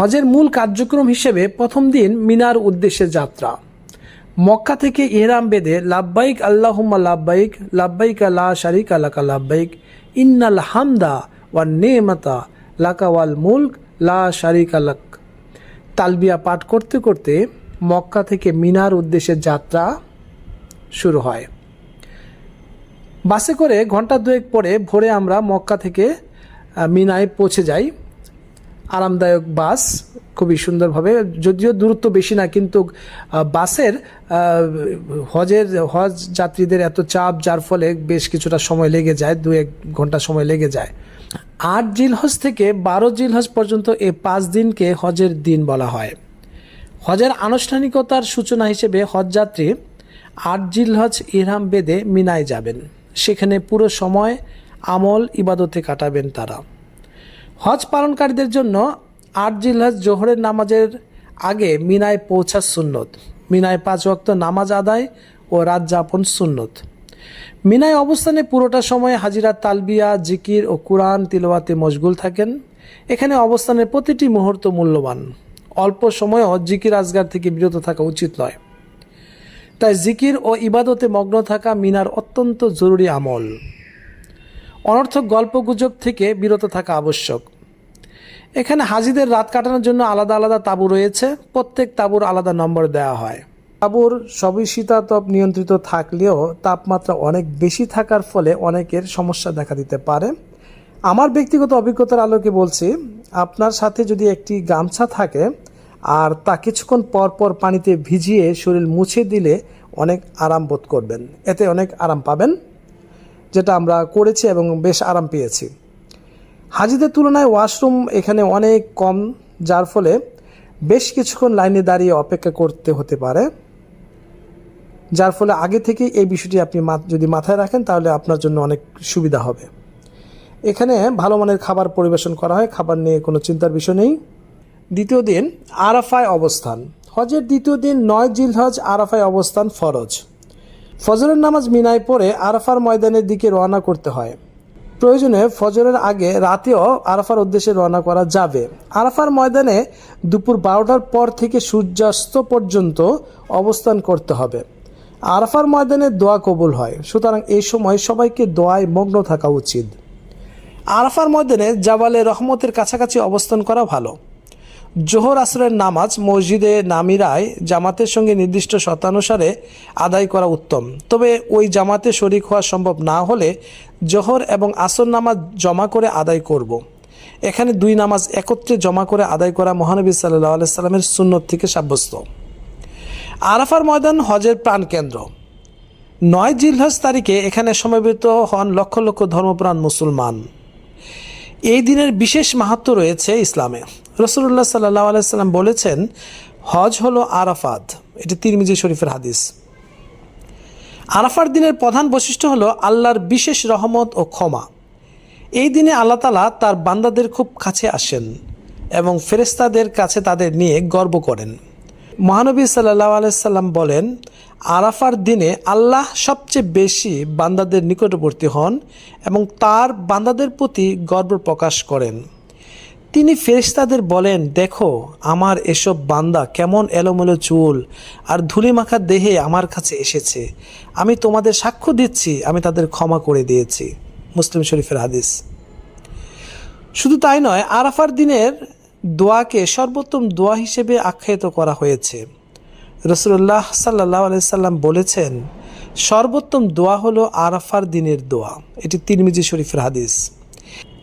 হজের মূল কার্যক্রম হিসেবে প্রথম দিন মিনার উদ্দেশ্যে যাত্রা। মক্কা থেকে ইহরাম বেদে লাব্বাইক আল্লাহুম্মা লাব্বাইক লাব্বাইক লা শারিকা লাকা লাব্বাইক, ইন্নাল হামদা ওয়া নেমাতা লাকা ওয়াল মুলক লা শারিকা লাক। তালবিয়া পাঠ করতে করতে মক্কা থেকে মিনার উদ্দেশ্যে যাত্রা শুরু হয়। বাসে করে ঘণ্টা দুয়েক পরে ভোরে আমরা মক্কা থেকে মিনায় পৌঁছে যাই। আরামদায়ক বাস, খুবই সুন্দরভাবে, যদিও দূরত্ব বেশি না, কিন্তু বাসের হজের, হজ যাত্রীদের এত চাপ, যার ফলে বেশ কিছুটা সময় লেগে যায়, দু এক ঘণ্টা সময় লেগে যায়। আট জিলহজ থেকে বারো জিলহজ পর্যন্ত এই পাঁচ দিনকে হজের দিন বলা হয়। হজের আনুষ্ঠানিকতার সূচনা হিসেবে হজযাত্রী আট জিলহজ ইহরাম বেদে মিনায় যাবেন। সেখানে পুরো সময় আমল, ইবাদতে কাটাবেন তারা। হজ পালনকারীদের জন্য আট জিলহজ জোহরের নামাজের আগে মিনায় পৌঁছা সুন্নত। মিনায় পাঁচ ওয়াক্ত নামাজ আদায় ও রাত যাপন সুন্নত। মিনায় অবস্থানে পুরোটা সময় হাজিরা তালবিয়া, জিকির ও কুরআন তিলওয়াতে মশগুল থাকেন। এখানে অবস্থানের প্রতিটি মুহূর্ত মূল্যবান। অল্প সময়ও জিকির, আজগার থেকে বিরত থাকা উচিত নয়। তাই জিকির ও ইবাদতে মগ্ন থাকা মিনার অত্যন্ত জরুরি আমল। অনর্থক গল্পগুজব থেকে বিরত থাকা আবশ্যক। এখানে হাজিদের রাত কাটানোর জন্য আলাদা আলাদা তাঁবু রয়েছে, প্রত্যেক তাঁবুর আলাদা নম্বর দেওয়া হয়। তাঁবুর সবই শীতাতপ নিয়ন্ত্রিত থাকলেও তাপমাত্রা অনেক বেশি থাকার ফলে অনেকের সমস্যা দেখা দিতে পারে। আমার ব্যক্তিগত অভিজ্ঞতার আলোকে বলছি, আপনার সাথে যদি একটি গামছা থাকে আর তা কিছুক্ষণ পর পর পানিতে ভিজিয়ে শরীর মুছে দিলে অনেক আরাম বোধ করবেন। এতে অনেক আরাম পাবেন। যেটা আমরা করেছি এবং বেশ আরাম পেয়েছি। হাজিদের তুলনায় ওয়াশরুম এখানে অনেক কম, যার ফলে বেশ কিছুক্ষণ লাইনে দাঁড়িয়ে অপেক্ষা করতে হতে পারে। যার ফলে আগে থেকে এই বিষয়টি আপনি যদি মাথায় রাখেন তাহলে আপনার জন্য অনেক সুবিধা হবে। এখানে ভালো মানের খাবার পরিবেশন করা হয়, খাবার নিয়ে কোনো চিন্তার বিষয় নেই। দ্বিতীয় দিন আরাফায় অবস্থান। হজের দ্বিতীয় দিন নয় জিলহজ আরাফায় অবস্থান ফরজ। ফজরের নামাজ মিনায় পড়ে আরাফার ময়দানের দিকে রওনা করতে হয়। প্রয়োজনে ফজরের আগে রাতেও আরাফার উদ্দেশ্যে রওনা করা যাবে। আরাফার ময়দানে দুপুর বারোটার পর থেকে সূর্যাস্ত পর্যন্ত অবস্থান করতে হবে। আরাফার ময়দানে দোয়া কবুল হয়। সুতরাং এই সময় সবাইকে দোয়ায় মগ্ন থাকা উচিত। আরাফার ময়দানে জাবালে রহমতের কাছাকাছি অবস্থান করা ভালো। জোহর আসরের নামাজ মসজিদে নামিরায় জামাতের সঙ্গে নির্দিষ্ট শতানুসারে আদায় করা উত্তম। তবে ওই জামাতে শরিক হওয়া সম্ভব না হলে জোহর এবং আসর নামাজ জমা করে আদায় করব। এখানে দুই নামাজ একত্রে জমা করে আদায় করা মহানবী সাল্লাহ আলাইসাল্লামের সুন্নত থেকে সাব্যস্ত। আরাফার ময়দান হজের প্রাণকেন্দ্র। নয় জিলহজ তারিখে এখানে সমবেত হন লক্ষ লক্ষ ধর্মপ্রাণ মুসলমান। এই দিনের বিশেষ মাহাত্ম রয়েছে ইসলামে। রসুল্লাহ সাল্লাহ আলাইসাল্লাম বলেছেন, হজ হলো আরাফাত। এটি তিরমিজি শরীফের হাদিস। আরাফার দিনের প্রধান বৈশিষ্ট্য হলো আল্লাহর বিশেষ রহমত ও ক্ষমা। এই দিনে আল্লাহ তালা তার বান্দাদের খুব কাছে আসেন এবং ফেরেস্তাদের কাছে তাদের নিয়ে গর্ব করেন। মহানবী সাল্লাহ আলাইসাল্লাম বলেন, আরাফার দিনে আল্লাহ সবচেয়ে বেশি বান্দাদের নিকটবর্তী হন এবং তার বান্দাদের প্রতি গর্ব প্রকাশ করেন। তিনি ফেরেশতাদের বলেন, দেখো, আমার এসব বান্দা কেমন এলোমেলো চুল আর ধুলিমাখা দেহে আমার কাছে এসেছে। আমি তোমাদের সাক্ষ্য দিচ্ছি, আমি তাদের ক্ষমা করে দিয়েছি। মুসলিম শরীফের হাদিস। শুধু তাই নয়, আরাফার দিনের দোয়াকে সর্বোত্তম দোয়া হিসেবে আখ্যায়িত করা হয়েছে। রসুল্লাহ সাল্লাহ সাল্লাম বলেছেন, সর্বোত্তম দোয়া হলো আরাফার দিনের দোয়া। এটি তিরমিজি শরীফের হাদিস।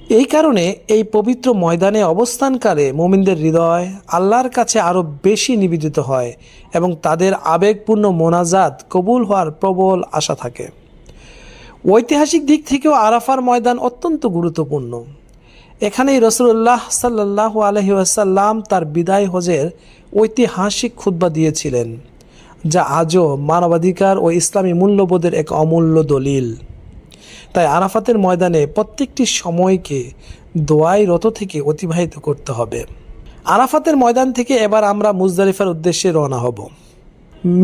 এই কারণে এই পবিত্র ময়দানে অবস্থানকালে মোমিনদের হৃদয় আল্লাহর কাছে আরও বেশি নিবেদিত হয় এবং তাদের আবেগপূর্ণ মোনাজাত কবুল হওয়ার প্রবল আশা থাকে। ঐতিহাসিক দিক থেকেও আরাফার ময়দান অত্যন্ত গুরুত্বপূর্ণ। এখানেই রসুল্লাহ সাল্লাহ আলহি আসাল্লাম তার বিদায় হজের ঐতিহাসিক খুতবা দিয়েছিলেন, যা আজও মানবাধিকার ও ইসলামী মূল্যবোধের এক অমূল্য দলিল। তাই আরাফাতের ময়দানে প্রত্যেকটি সময়কে দোয়াই রত থেকে অতিবাহিত করতে হবে। আরাফাতের ময়দান থেকে এবার আমরা মুজদালিফার উদ্দেশ্যে রওনা হব।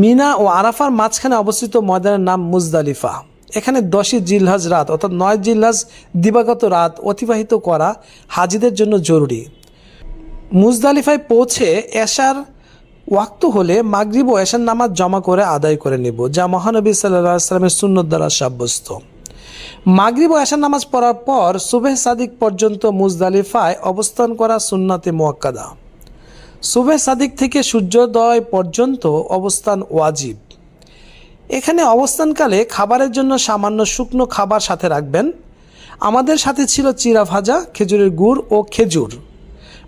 মিনা ও আরাফার মাঝখানে অবস্থিত ময়দানের নাম মুজদালিফা। এখানে দশই জিলহাজ রাত, অর্থাৎ নয় জিলহাজ দিবাগত রাত অতিবাহিত করা হাজিদের জন্য জরুরি। মুজদালিফায় পৌঁছে এশার ওয়াক্ত হলে মাগরিব ও এশার নামাজ জমা করে আদায় করে নেব, যা মহানবী সাল্লাহ আসলামের সুন্নত দ্বারা সাব্যস্ত। মাগরিব ও এশার নামাজ পড়ার পর সুবেহ সাদিক পর্যন্ত মুজদালিফায় অবস্থান করা সুন্নাতে মোয়াক্কাদা। সুবেহ সাদিক থেকে সূর্যোদয় পর্যন্ত অবস্থান ওয়াজিব। এখানে অবস্থানকালে খাবারের জন্য সামান্য শুকনো খাবার সাথে রাখবেন। আমাদের সাথে ছিল চিরা ভাজা, খেজুরের গুড় ও খেজুর।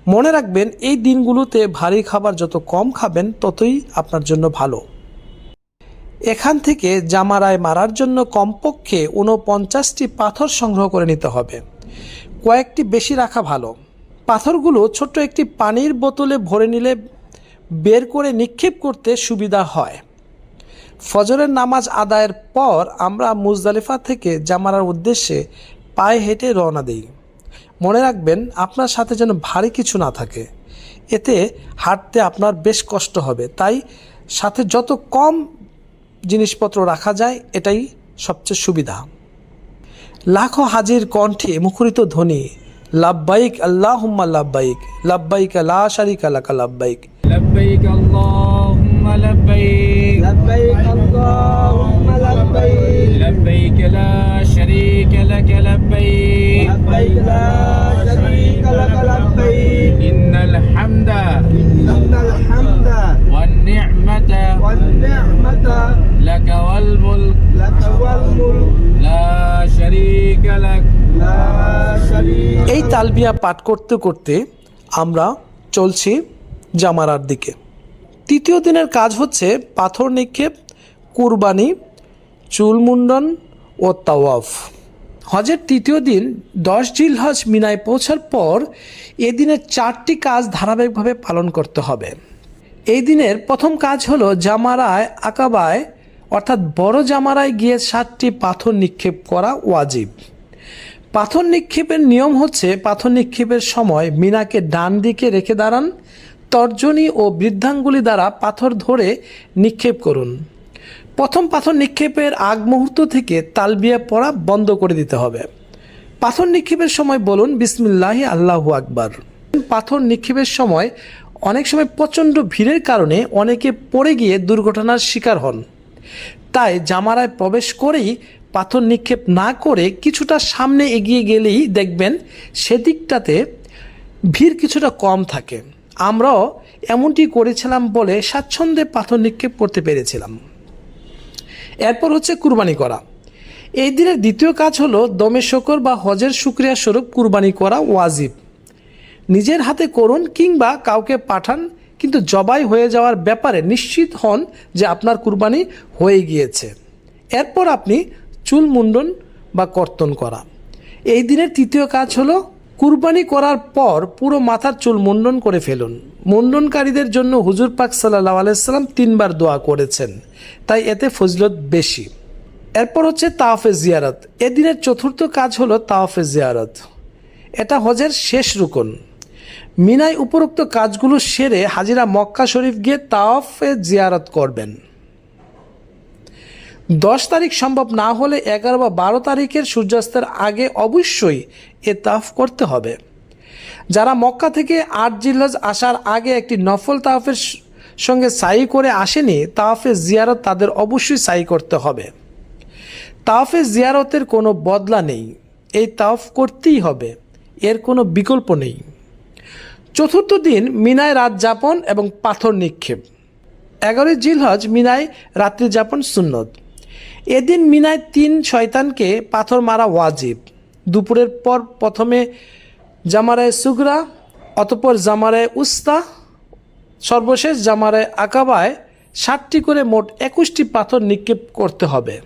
মনে রাখবেন, এই দিনগুলোতে ভারী খাবার যত কম খাবেন, ততই আপনার জন্য ভালো। এখান থেকে জামারায় মারার জন্য কমপক্ষে ঊনপঞ্চাশটি পাথর সংগ্রহ করে নিতে হবে। কয়েকটি বেশি রাখা ভালো। পাথরগুলো ছোট্ট একটি পানির বোতলে ভরে নিলে বের করে নিক্ষেপ করতে সুবিধা হয়। ফজরের নামাজ আদায়ের পর আমরা মুজদালিফা থেকে জামারার উদ্দেশ্যে পায়ে হেঁটে রওনা দিই। মনে রাখবেন, আপনার সাথে যেন ভারী কিছু না থাকে। এতে হাঁটতে আপনার বেশ কষ্ট হবে। তাই সাথে যত কম জিনিসপত্র রাখা যায়, এটাই সবচেয়ে সুবিধা। লাখো হাজির কণ্ঠে মুখরিত ধ্বনি লাভবাইক আল্লাহুম্মা লাভবাইক লাব্বাইক আল্লাহ শারিক লাকা লাব্বাইক। লাভবাইক আল্লাহ اللهم لبيك لبيك اللهم لبيك لبيك لا شريك لك لبيك لبيك لا شريك لك لبيك إن الحمد إن الحمد والنعمة والنعمة لك والملك لك والملك لا شريك لك لا شريك এই তালবিয়া পাঠ করতে করতে আমরা চলছি জামারার দিকে তৃতীয় দিনের কাজ হচ্ছে পাথর নিক্ষেপ, কুরবানি, চুল মুন্ডন ও তাওয়াফ। হজের তৃতীয় দিন দশ জিলহজ মিনায় পৌঁছার পর এ দিনের চারটি কাজ ধারাবাহিকভাবে পালন করতে হবে। এই দিনের প্রথম কাজ হলো জামারায়, আকাবায়, অর্থাৎ বড় জামারায় গিয়ে সাতটি পাথর নিক্ষেপ করা ওয়াজিব। পাথর নিক্ষেপের নিয়ম হচ্ছে পাথর নিক্ষেপের সময় মিনাকে ডান দিকে রেখে দাঁড়ান তর্জনী ও বৃদ্ধাঙ্গুলি দ্বারা পাথর ধরে নিক্ষেপ করুন। প্রথম পাথর নিক্ষেপের আগ মুহূর্ত থেকে তালবিয়া পড়া বন্ধ করে দিতে হবে। পাথর নিক্ষেপের সময় বলুন, বিসমিল্লাহি আল্লাহু আকবার। পাথর নিক্ষেপের সময় অনেক সময় প্রচণ্ড ভিড়ের কারণে অনেকে পড়ে গিয়ে দুর্ঘটনার শিকার হন। তাই জামারায় প্রবেশ করেই পাথর নিক্ষেপ না করে কিছুটা সামনে এগিয়ে গেলেই দেখবেন সেদিকটাতে ভিড় কিছুটা কম থাকে। আমরাও এমনটি করেছিলাম বলে স্বাচ্ছন্দ্যে পাথর নিক্ষেপ করতে পেরেছিলাম। এরপর হচ্ছে কুরবানি করা। এই দিনের দ্বিতীয় কাজ হলো দমে শকর বা হজের শুক্রিয়া স্বরূপ কুরবানি করা ওয়াজিব। নিজের হাতে করুন কিংবা কাউকে পাঠান, কিন্তু জবাই হয়ে যাওয়ার ব্যাপারে নিশ্চিত হন যে আপনার কুরবানি হয়ে গিয়েছে। এরপর আপনি চুল মুন্ডন বা কর্তন করা। এই দিনের তৃতীয় কাজ হলো কুরবানি করার পর পুরো মাথার চুল মুন্ডন করে ফেলুন। মুন্ডনকারীদের জন্য হুজুর পাক সাল্লাহ আলাইসাল্লাম তিনবার দোয়া করেছেন। তাই এতে ফজলত বেশি। এরপর হচ্ছে তাওফে জিয়ারত। এদিনের চতুর্থ কাজ হলো তাওফে জিয়ারত। এটা হজের শেষ রুকন। মিনায় উপরোক্ত কাজগুলো সেরে হাজিরা মক্কা শরীফ গিয়ে তাওফে জিয়ারত করবেন। দশ তারিখ সম্ভব না হলে এগারো বা বারো তারিখের সূর্যাস্তের আগে অবশ্যই এ তাফ করতে হবে। যারা মক্কা থেকে আট জিল্লাজ আসার আগে একটি নফল তাফের সঙ্গে সাই করে আসেনি, তাওফে জিয়ারত তাদের অবশ্যই সাই করতে হবে। তাওফে জিয়ারতের কোনো বদলা নেই, এই তাফ করতেই হবে, এর কোনো বিকল্প নেই। চতুর্থ দিন মিনায় রাত যাপন এবং পাথর নিক্ষেপ। এগারোই জিলহজ মিনায় রাত্রি যাপন সুন্নত। এদিন মিনায় তিন শয়তানকে পাথর মারা ওয়াজিব। দুপুরের পর প্রথমে জামারায় সুগরা, অতপর জামারায় উস্তা, সর্বশেষ জামারায় আকাবায় ষাটটি করে মোট একুশটি পাথর নিক্ষেপ করতে হবে।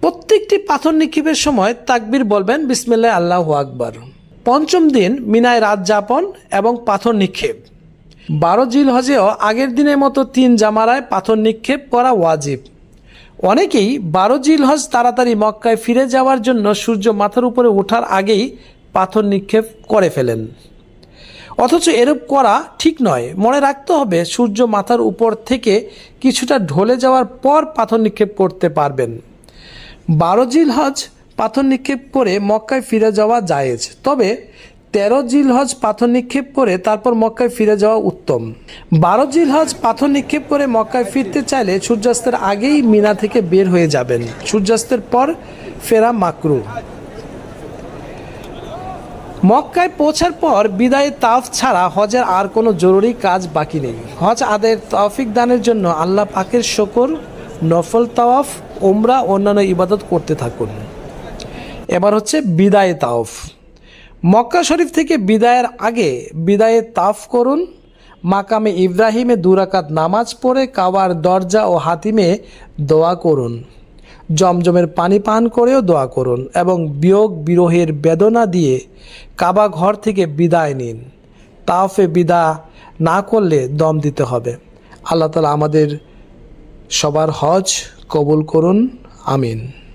প্রত্যেকটি পাথর নিক্ষেপের সময় তাকবির বলবেন, বিসমিল্লাহ, আল্লাহ আকবর। পঞ্চম দিন মিনায় রাত যাপন এবং পাথর নিক্ষেপ। বারো জিল হজেও আগের দিনের মতো তিন জামারায় পাথর নিক্ষেপ করা ওয়াজিব। অনেকেই বারো জিল হজ তাড়াতাড়ি মক্কায় ফিরে যাওয়ার জন্য সূর্য মাথার উপরে ওঠার আগেই পাথর নিক্ষেপ করে ফেলেন। অথচ এরূপ করা ঠিক নয়। মনে রাখতে হবে, সূর্য মাথার উপর থেকে কিছুটা ঢলে যাওয়ার পর পাথর নিক্ষেপ করতে পারবেন। বারো জিল হজ পাথর নিক্ষেপ করে মক্কায় ফিরে যাওয়া জায়েজ। তবে তেরো জিলহজ পাথর নিক্ষেপ করে তারপর মক্কায় ফিরে যাওয়া উত্তম। বারো জিলহজ পাথর নিক্ষেপ করে মক্কায় ফিরতে চাইলে সূর্যাস্তের আগেই মিনা থেকে বের হয়ে যাবেন। সূর্যাস্তের পর ফেরা মাকরু। মক্কায় পৌঁছার পর বিদায় তাফ ছাড়া হজের আর কোনো জরুরি কাজ বাকি নেই। হজ আদের তৌফিক দানের জন্য আল্লাহ পাকের শকর, নফল তাওয়াফ ওমরা অন্যান্য ইবাদত করতে থাকুন। এবার হচ্ছে বিদায় তাওফ। মক্কা শরীফ থেকে বিদায়ের আগে বিদায়ে তাফ করুন। মাকামে ইব্রাহিমে দুরাকাত নামাজ পড়ে কাবার দরজা ও হাতিমে দোয়া করুন। জমজমের পানি পান করেও দোয়া করুন এবং বিয়োগ বিরোহের বেদনা দিয়ে কাবা ঘর থেকে বিদায় নিন। তাফে বিদা না করলে দম দিতে হবে। আল্লাহ তালা আমাদের সবার হজ কবুল করুন। আমিন।